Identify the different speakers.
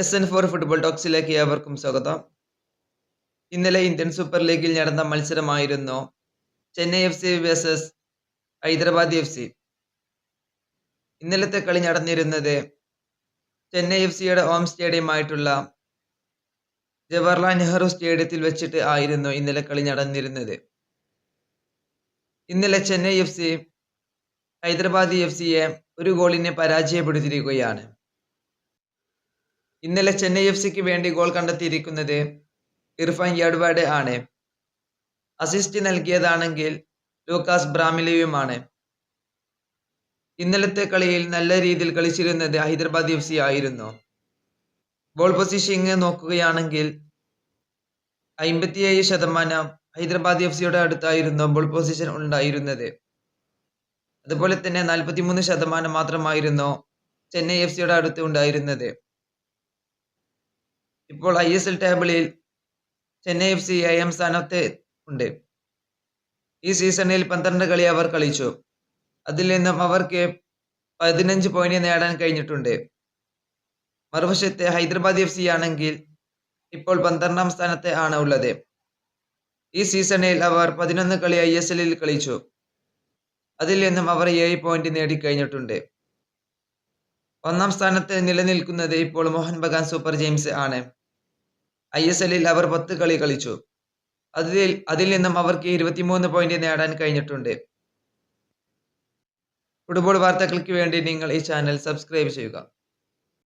Speaker 1: S N four football ടോക്സിലേക്ക് ഏവർക്കും സ്വാഗതം. ഇന്നലെ ഇന്ത്യൻ സൂപ്പർ ലീഗിൽ നടന്ന മത്സരമായിരുന്നു Chennai F C versus Hyderabad F C. ഇന്നലത്തെ കളി നടന്നിരുന്നത് ചെന്നൈ എഫ് സിയുടെ ഹോം സ്റ്റേഡിയമായിട്ടുള്ള ജവഹർലാൽ നെഹ്റു സ്റ്റേഡിയത്തിൽ വെച്ചിട്ട് ആയിരുന്നു ഇന്നലെ കളി നടന്നിരുന്നത്. ഇന്നലെ Chennai F C Hyderabad F സിയെ ഒരു ഗോളിനെ പരാജയപ്പെടുത്തിയിരിക്കുകയാണ്. ഇന്നലെ ചെന്നൈ എഫ് സിക്ക് വേണ്ടി ഗോൾ കണ്ടെത്തിയിരിക്കുന്നത് ഇർഫാൻ യഡ്വാഡ് ആണ്. അസിസ്റ്റ് നൽകിയതാണെങ്കിൽ ലൂക്കാസ് ബ്രാമിലിയുമാണ്. ഇന്നലത്തെ കളിയിൽ നല്ല രീതിയിൽ കളിച്ചിരുന്നത് ഹൈദരാബാദ് എഫ് സി ആയിരുന്നു ബോൾ പൊസിഷനിങ് നോക്കുകയാണെങ്കിൽ അമ്പത്തിയേഴ് ശതമാനം ഹൈദരാബാദ് എഫ് സിയുടെ അടുത്തായിരുന്നു ബോൾ പൊസിഷൻ ഉണ്ടായിരുന്നത്. അതുപോലെ തന്നെ നാൽപ്പത്തിമൂന്ന് ശതമാനം മാത്രമായിരുന്നു ചെന്നൈ എഫ് സിയുടെ അടുത്ത് ഉണ്ടായിരുന്നത്. ഇപ്പോൾ ഐ എസ് എൽ ടേബിളിൽ ചെന്നൈ എഫ് സി ഏഴാം സ്ഥാനത്ത് ഉണ്ട്. ഈ സീസണിൽ പന്ത്രണ്ട് കളി അവർ കളിച്ചു. അതിൽ നിന്നും അവർക്ക് പതിനഞ്ച് പോയിന്റ് നേടാൻ കഴിഞ്ഞിട്ടുണ്ട്. മറുവശത്ത് ഹൈദരാബാദ് എഫ് സി ആണെങ്കിൽ ഇപ്പോൾ പന്ത്രണ്ടാം സ്ഥാനത്ത് ആണ് ഉള്ളത്. ഈ സീസണിൽ അവർ പതിനൊന്ന് കളി ഐ എസ് എല്ലിൽ കളിച്ചു. അതിൽ നിന്നും അവർ ഏഴ് പോയിന്റ് നേടിക്കഴിഞ്ഞിട്ടുണ്ട്. ഒന്നാം സ്ഥാനത്ത് നിലനിൽക്കുന്നത് ഇപ്പോൾ മോഹൻ ബഗാൻ സൂപ്പർ ജെയിംസ് ആണ്. ഐ എസ് എല്ലിൽ അവർ പത്ത് കളി കളിച്ചു. അതിൽ അതിൽ നിന്നും അവർക്ക് ഇരുപത്തിമൂന്ന് പോയിന്റ് നേടാൻ കഴിഞ്ഞിട്ടുണ്ട്. ഫുട്ബോൾ വാർത്തകൾക്ക് വേണ്ടി നിങ്ങൾ ഈ ചാനൽ സബ്സ്ക്രൈബ് ചെയ്യുക.